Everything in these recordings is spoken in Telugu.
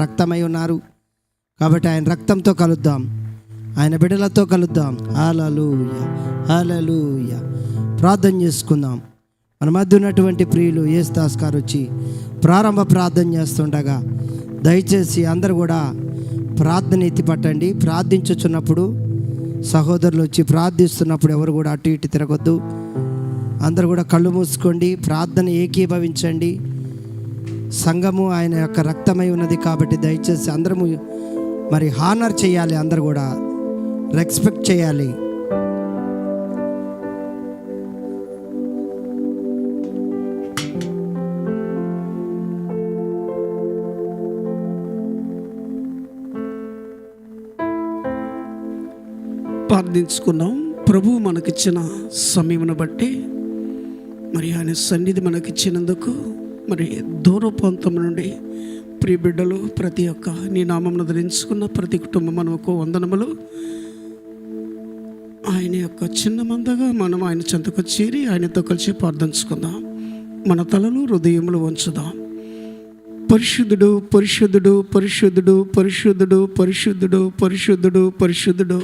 రక్తమై ఉన్నారు. కాబట్టి ఆయన రక్తంతో కలుద్దాం. ఆయన బిడ్డలతో కలుద్దాం. హాలూయ హాలూయ ప్రార్థన చేసుకుందాం. మన మధ్య ఉన్నటువంటి ప్రియులు యేసుదాస్ గారు వచ్చి ప్రారంభ ప్రార్థన చేస్తుండగా దయచేసి అందరు కూడా ప్రార్థన ఎత్తి పట్టండి. ప్రార్థించుచున్నప్పుడు సహోదరులు వచ్చి ప్రార్థిస్తున్నప్పుడు ఎవరు కూడా అటు ఇటు తిరగొద్దు. అందరు కూడా కళ్ళు మూసుకోండి. ప్రార్థన ఏకీభవించండి. సంఘము ఆయన యొక్క రక్తమై ఉన్నది కాబట్టి దయచేసి అందరము మరి హానర్ చేయాలి అందరు కూడా రెస్పెక్ట్ చేయాలి. ప్రార్థించుకున్నాం. ప్రభు మనకిచ్చిన సమయమును బట్టి మరి ఆయన సన్నిధి మనకిచ్చినందుకు మరి దూర ప్రాంతం నుండి ప్రియ బిడ్డలు ప్రతి ఒక్క నీ నామమును ధరించుకున్న ప్రతి కుటుంబం మనకు వందనములు. ఆయన యొక్క చిన్న మందగా మనం ఆయన చెంతకు చేరి ఆయనతో కలిసి ప్రార్థించుకుందాం. మన తలలు హృదయములు వంచుదాం. పరిశుద్ధుడు పరిశుద్ధుడు పరిశుద్ధుడు పరిశుద్ధుడు పరిశుద్ధుడు పరిశుద్ధుడు పరిశుద్ధుడు.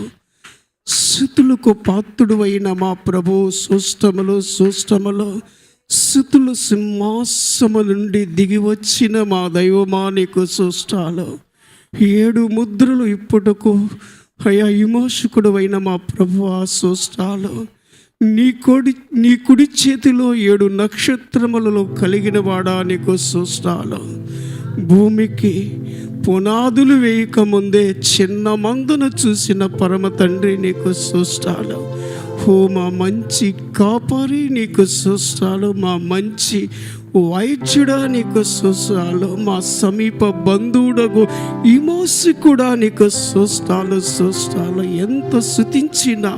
స్థుతులకు పాత్రుడు అయిన మా ప్రభు సూష్టములు సూష్టములు. స్థుతులు సింహాసము నుండి దిగి వచ్చిన మా దైవమా నీకు సూష్టాలు. ఏడు ముద్రలు ఇప్పుడుకు అయా విమోషకుడు అయిన మా ప్రభు సూష్టాలు. నీ కొడి నీ కుడి చేతిలో ఏడు నక్షత్రములలో కలిగిన వాడా నీకు సూష్టాలు. భూమికి పునాదులు వేయక ముందే చిన్న మందును చూసిన పరమ తండ్రి నీకు సూష్టాలు. ప్రభు మా మంచి కాపరి నీకు సూష్టాలు మా మంచి వైద్యుడా నీకు సూష్టాలు మా సమీప బంధువుడకు ఇమోసి కూడా నీకు సూష్టాలు సూష్టాలు ఎంత శుతించినా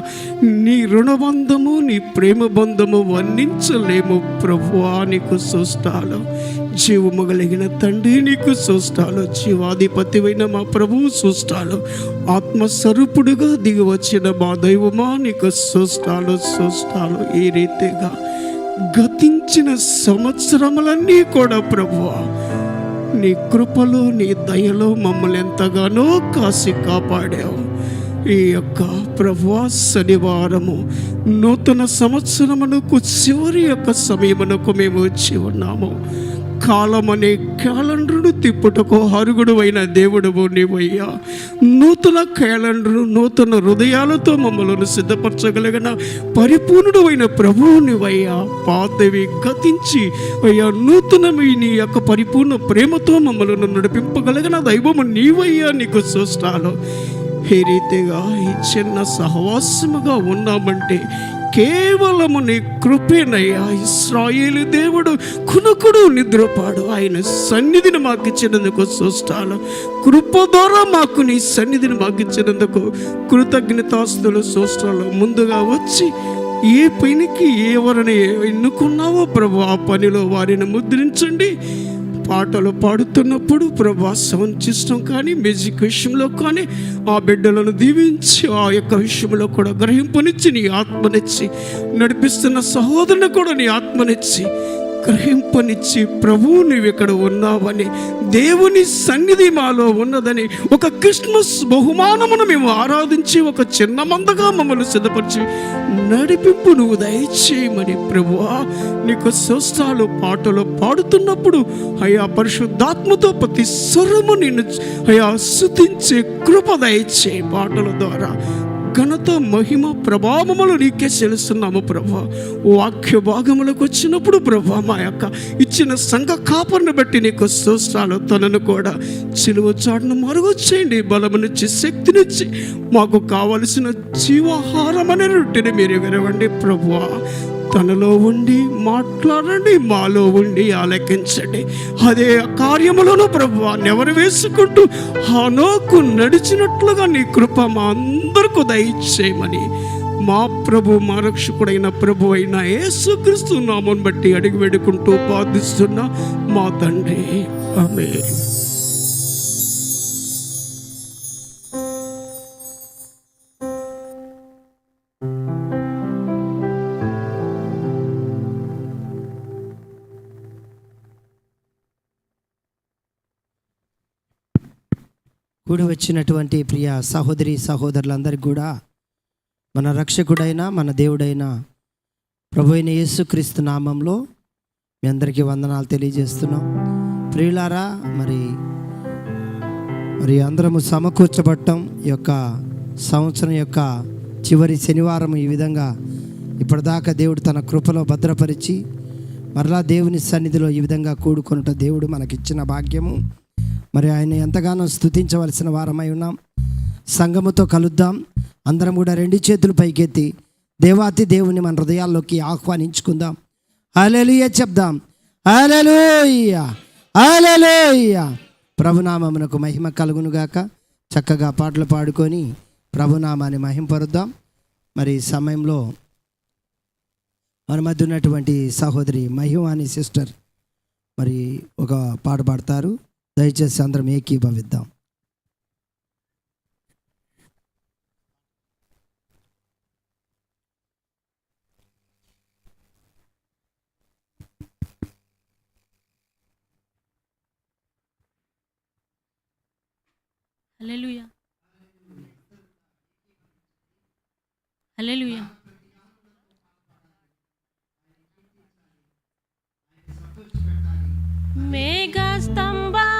నీ రుణబంధము నీ ప్రేమ బంధము వర్ణించలేము ప్రభువా నీకు సూష్టాలు జీవము కలిగిన తండ్రి నీకు సృష్టాలు జీవాధిపతివైన మా ప్రభువు సృష్టాలు. ఆత్మస్వరూపుడుగా దిగి వచ్చిన మా దైవమా నీకు సృష్టాలు సృష్టాలు ఈ రీతిగా గతించిన సంవత్సరములన్నీ కూడా ప్రభువా. నీ కృపలో నీ దయలో మమ్మల్ని ఎంతగానో కాసి కాపాడావు. ఈ యొక్క ప్రభువా శనివారము నూతన సంవత్సరమునకు చివరి యొక్క సమయమునకు మేము వచ్చి ఉన్నాము. కాలమనే క్యాలెండర్ను తిప్పుటకు హరుగుడు అయిన దేవుడు నీవయ్యా. నూతన క్యాలెండర్ నూతన హృదయాలతో మమ్మల్ని సిద్ధపరచగలిగిన పరిపూర్ణుడు అయిన ప్రభువు నీవయ్యా. పాతవి గతించి అయ్యా నూతనమై నీ యొక్క పరిపూర్ణ ప్రేమతో మమ్మల్ని నడిపింపగలిగిన దైవము నీవయ్యా నీకు సృష్టాలు. ఈ రీతిగా ఈ చిన్న సహవాసముగా ఉన్నామంటే కేవలము నీ కృపేనయ్యా. ఇస్రాయేలు దేవుడు కునుకుడు నిద్రపాడు. ఆయన సన్నిధిని మాకు ఇచ్చినందుకు సృష్టాలు కృప ద్వారా మాకు నీ సన్నిధిని మాకు ఇచ్చినందుకు కృతజ్ఞతాస్తులు సృష్టాలు ముందుగా వచ్చి ఏ పనికి ఎవరిని ఎన్నుకున్నావో ప్రభు ఆ పనిలో వారిని ముద్రించండి. పాటలు పాడుతున్నప్పుడు ప్రభా సౌండ్ సిస్టమ్ కానీ మ్యూజిక్ విషయంలో కానీ ఆ బిడ్డలను దీవించి ఆ యొక్క విషయంలో కూడా గ్రహింపునిచ్చి నీ ఆత్మనిచ్చి నడిపిస్తున్న సహోదరుని కూడా నీ ఆత్మనిచ్చి గ్రహింపనిచ్చి ప్రభువు నువ్వు ఇక్కడ ఉన్నావని దేవుని సన్నిధి మాలో ఉన్నదని ఒక క్రిస్మస్ బహుమానమును మేము ఆరాధించి ఒక చిన్న మందగా మమ్మల్ని సిద్ధపరిచి నడిపింపు నువ్వు దయచేయమని ప్రభువా నీకు స్వస్థాలు పాటలు పాడుతున్నప్పుడు అయా పరిశుద్ధాత్మతో ప్రతి స్వరము నిన్ను అయా శుతించే కృప దయచేయి పాటల ద్వారా. ఘనత మహిమ ప్రభావములు నీకే చెల్లిస్తున్నాము ప్రభా. వాక్య భాగములకు వచ్చినప్పుడు ప్రభా మా యొక్క ఇచ్చిన సంఘ కాపర్ను బట్టి నీకు సూత్రాలు తనను కూడా చిలువ చాటును మరుగొచ్చేయండి బలమునిచ్చి శక్తినిచ్చి మాకు కావలసిన జీవాహారం అనే రొట్టెని మీరు వినవండి ప్రభువా తనలో ఉండి మాట్లాడండి మాలో ఉండి ఆలకించండి. అదే కార్యములను ప్రభు నెవరు వేసుకుంటూ హనోకు నడిచినట్లుగా నీ కృప మా అందరికీ దయచేయమని. మా ప్రభు మా రక్షకుడైన ప్రభు అయిన యేసుక్రీస్తు నామను బట్టి అడిగి వేడుకుంటూ బాధిస్తున్న మా తండ్రి. ఆమె కూడి వచ్చినటువంటి ప్రియ సహోదరి సహోదరులందరికీ కూడా మన రక్షకుడైన మన దేవుడైన ప్రభు అయిన యేసుక్రీస్తు నామంలో మీ అందరికీ వందనాలు తెలియజేస్తున్నాం. ప్రియులారా మరి మరి అందరము సమకూర్చబట్టం ఈ యొక్క సంవత్సరం యొక్క చివరి శనివారం ఈ విధంగా ఇప్పటిదాకా దేవుడు తన కృపలో భద్రపరిచి మరలా దేవుని సన్నిధిలో ఈ విధంగా కూడుకొనుట దేవుడు మనకిచ్చిన భాగ్యము. మరి ఆయన ఎంతగానో స్తుతించవలసిన వారమై ఉన్నాం. సంఘముతో కలుద్దాం. అందరం కూడా రెండు చేతులు పైకెత్తి దేవాతి దేవుని మన హృదయాల్లోకి ఆహ్వానించుకుందాం. అలెలుయ చెప్దాం. అలెలుయ అలెలుయ ప్రభునామమునకు మహిమ కలుగునుగాక. చక్కగా పాటలు పాడుకొని ప్రభునామాన్ని మహింపరుద్దాం. మరి సమయంలో మన మధ్య ఉన్నటువంటి సహోదరి మహిమ అని సిస్టర్ మరి ఒక పాట పాడతారు. దయచేసి అందరం ఏకీభవిద్దాం హల్లెలూయా హల్లెలూయా మేఘస్తంభమా నన్ను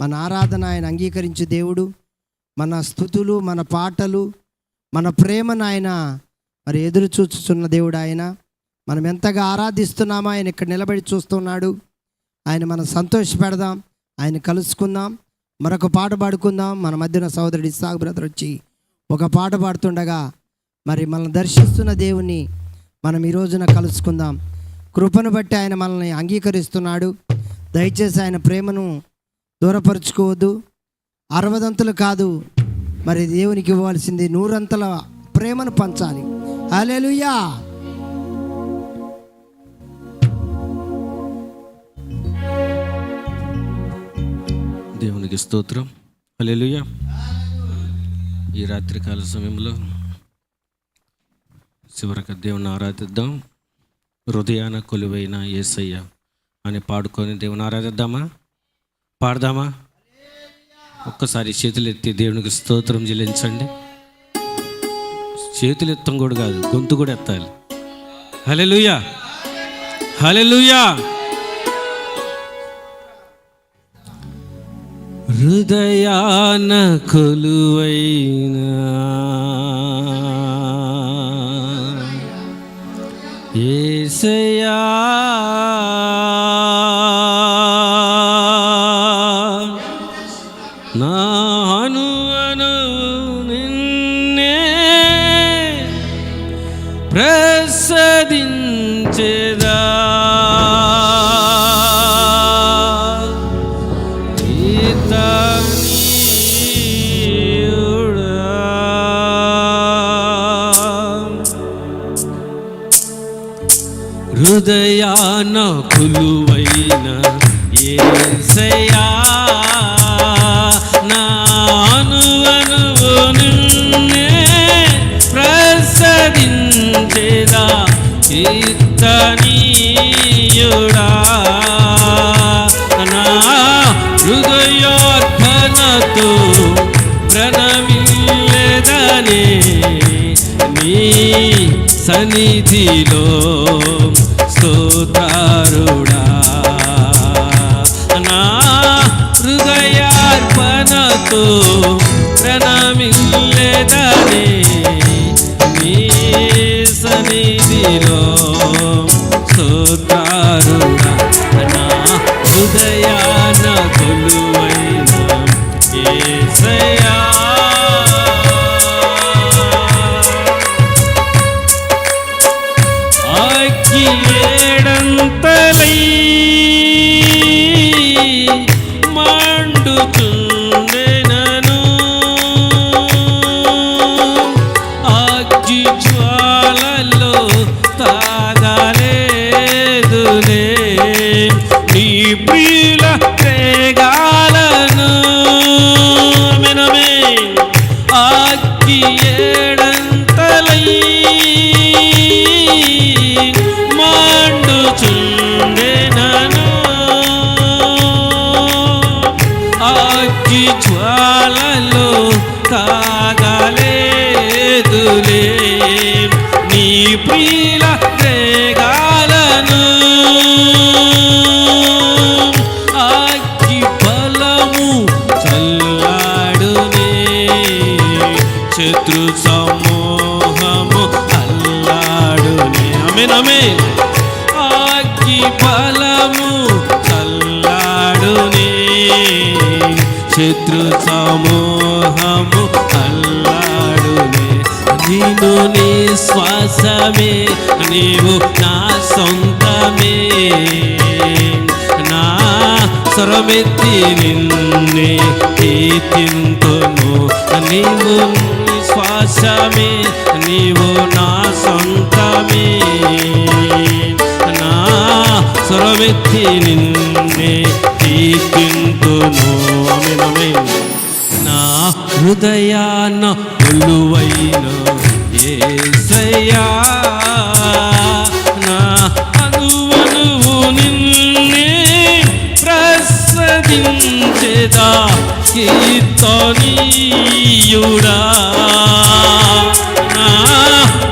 మన ఆరాధన ఆయన అంగీకరించే దేవుడు. మన స్థుతులు మన పాటలు మన ప్రేమను ఆయన మరి ఎదురు చూచుచున్న దేవుడు ఆయన. మనం ఎంతగా ఆరాధిస్తున్నామో ఆయన ఇక్కడ నిలబడి చూస్తున్నాడు. ఆయన మనం సంతోషపెడదాం ఆయన కలుసుకుందాం మరొక పాట పాడుకుందాం. మన మధ్యన సోదరుడు సాగు బ్రదర్ వచ్చి ఒక పాట పాడుతుండగా మరి మనల్ని దర్శిస్తున్న దేవుని మనం ఈ రోజున కలుసుకుందాం. కృపను బట్టి ఆయన మనల్ని అంగీకరిస్తున్నాడు. దయచేసి ఆయన ప్రేమను దూరపరుచుకోవద్దు. అరవదంతులు కాదు. మరి దేవునికి ఇవ్వాల్సింది నూరంతల ప్రేమను పంచాలి. అలెలుయా దేవునికి స్తోత్రం. అలెలుయా ఈ రాత్రికాల సమయంలో చివరికి దేవుని ఆరాధిద్దాం. హృదయాన కొలువైన యేసయ్య అని పాడుకొని దేవుని ఆరాధిద్దామా? పాడదామా? ఒక్కసారి చేతులు ఎత్తి దేవునికి స్తోత్రం చెల్లించండి. చేతులు ఎత్తం కూడా కాదు గొంతు కూడా ఎత్తాలి. హలెలుయా హలెలుయా హృదయాన కొలువైనా హృదయాన కులువైన ఏసయా నాను అనువు నిన్నే ప్రసదించేదా కీర్తనీయుడా. నా హృదయోర్పణతో ప్రణమిల్లెదనే నీ సన్నిధిలో స్తోత్రుడా నా హృదయార్పణతో ప్రణమిల్లెదనే నీ సన్నిధిలో సూత్ర నీ ప్రియుల రేగాలను అగ్గి బలము చల్లాడునే. శత్రు సమూహము అల్లాడునే అమె నమే అగ్గి బలము చల్లాడునే. శత్రు సమూహ నేను నీ శ్వాసమే నీవు నా సొంతమే. నా స్వరమెత్తి నిన్నే కీర్తింతును. నీవు నీ శ్వాసమే నీవు నా సొంతమే. నా స్వరమెత్తి నిన్నే కీర్తింతును. హృదయాన కొలువైన ఏసయా నా అనువనువు నిన్నే ప్రసదించేదా కీర్తనీయుడా. నా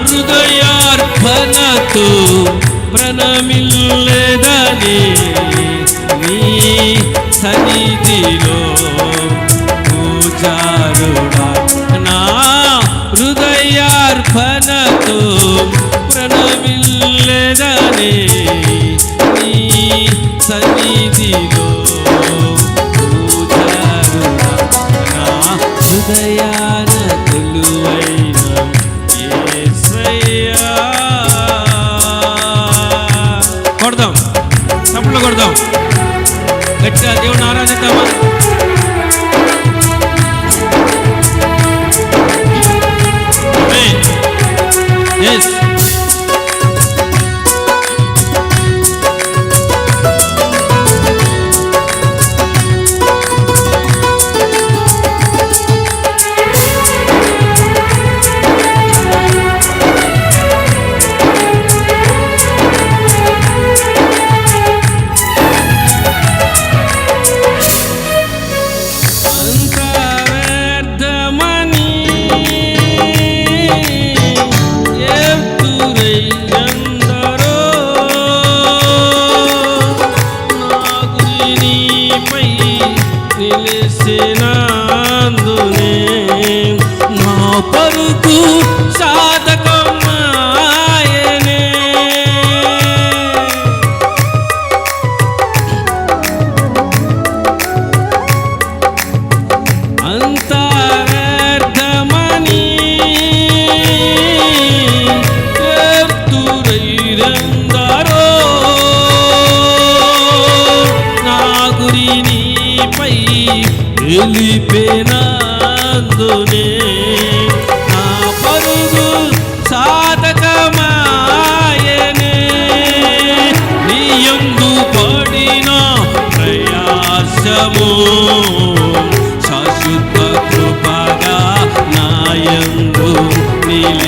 హృదయార్పణతో ప్రణమిల్లెదని నీ సని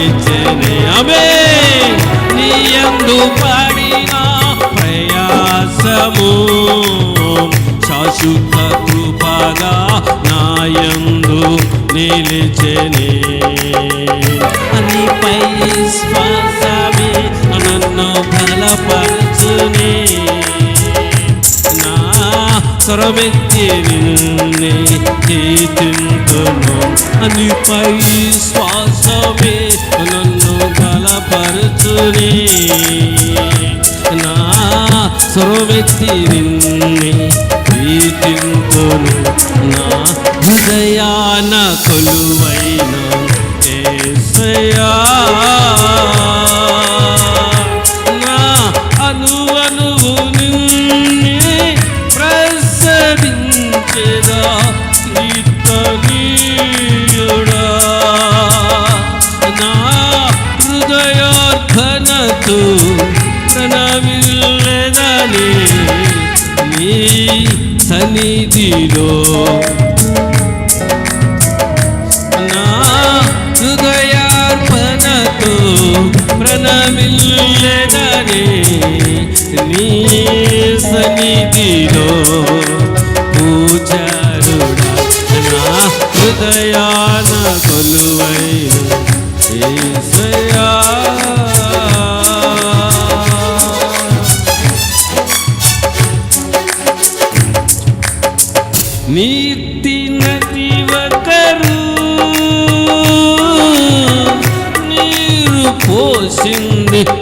నిలిచెని అవే నీ యందు పడిన ప్రయాసము. శాశ్వత కృపగా నాయందు నిలిచెని. నీపై విశ్వాసమే నన్ను బలపరచునే. సరవెత్తి నిన్నే కీర్తింతును అనిపై సురవెత్తి నిన్నే ప్రీతింపును నా హృదయాన కొలువైన ఏసయా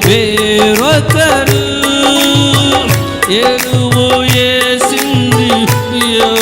వేరొకరు ఎరువు వేసింది యో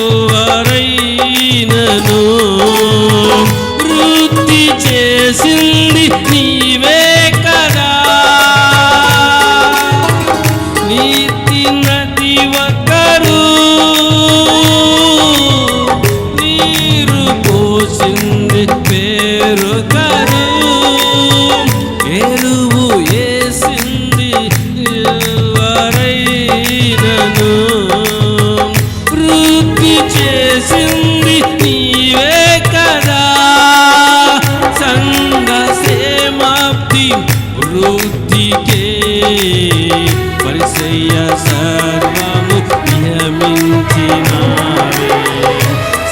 పరిసయ్య సర్వము నియమించినావే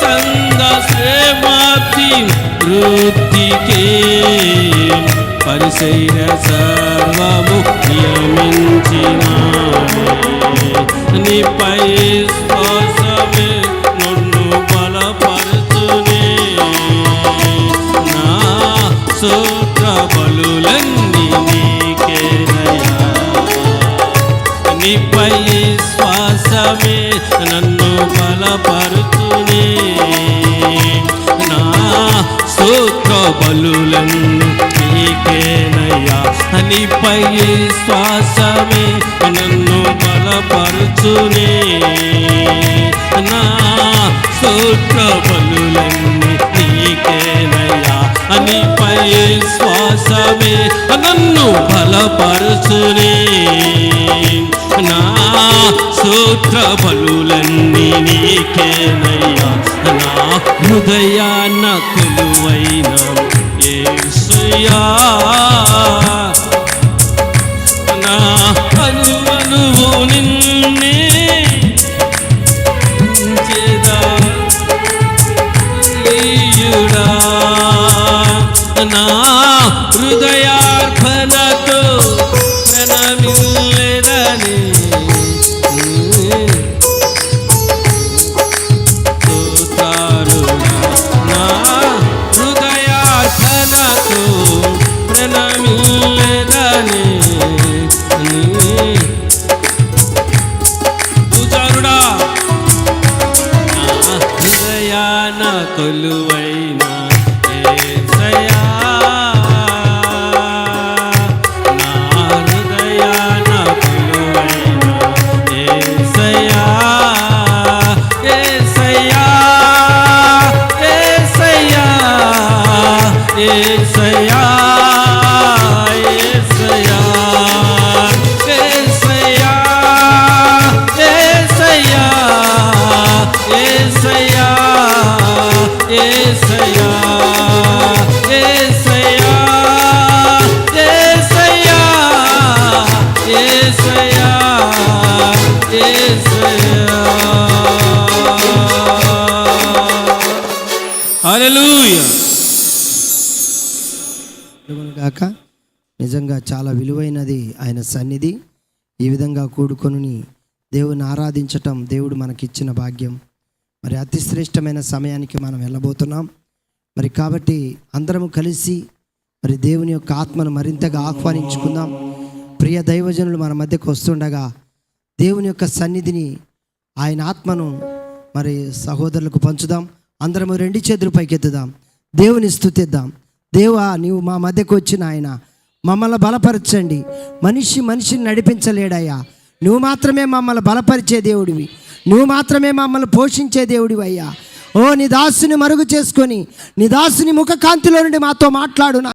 సంద శ్రేమాతి వృత్తికే పరిసయ్య సర్వము నియమించినావే నిపై స్వ నన్ను బలపరుచునే. నా సూత్ర బలులను నీకేనయ్యా అనిపై శ్వాసమే నన్ను బలపరుచునే. నా సూత్ర బలులన్నీ నీకేనయ్యా అనిపై శ్వాసమే నన్ను బలపరుచునే. స్తోత్ర బలులన్నీ నీకేనయ్యా. నా హృదయాన్న హృదయాన ఏ ఏసయ్యా నిజంగా చాలా విలువైనది ఆయన సన్నిధి. ఈ విధంగా కూడుకొని దేవుని ఆరాధించటం దేవుడు మనకిచ్చిన భాగ్యం. మరి అతి శ్రేష్టమైన సమయానికి మనం వెళ్ళబోతున్నాం. మరి కాబట్టి అందరము కలిసి మరి దేవుని యొక్క ఆత్మను మరింతగా ఆహ్వానించుకుందాం. ప్రియ దైవజనులు మన మధ్యకు వస్తుండగా దేవుని యొక్క సన్నిధిని ఆయన ఆత్మను మరి సహోదరులకు పంచుదాం. అందరము రెండు చేతులు పైకెత్తుదాం. దేవుని స్థుతిద్దాం. దేవా నీవు మా మధ్యకు వచ్చిన ఆయన మమ్మల్ని బలపరచండి. మనిషి మనిషిని నడిపించలేడయ్యా. నువ్వు మాత్రమే మమ్మల్ని బలపరిచే దేవుడివి. నువ్వు మాత్రమే మమ్మల్ని పోషించే దేవుడివి అయ్యా ఓ నీ దాసుని మరుగు చేసుకొని నీ దాసుని ముఖకాంతిలో నుండి మాతో మాట్లాడు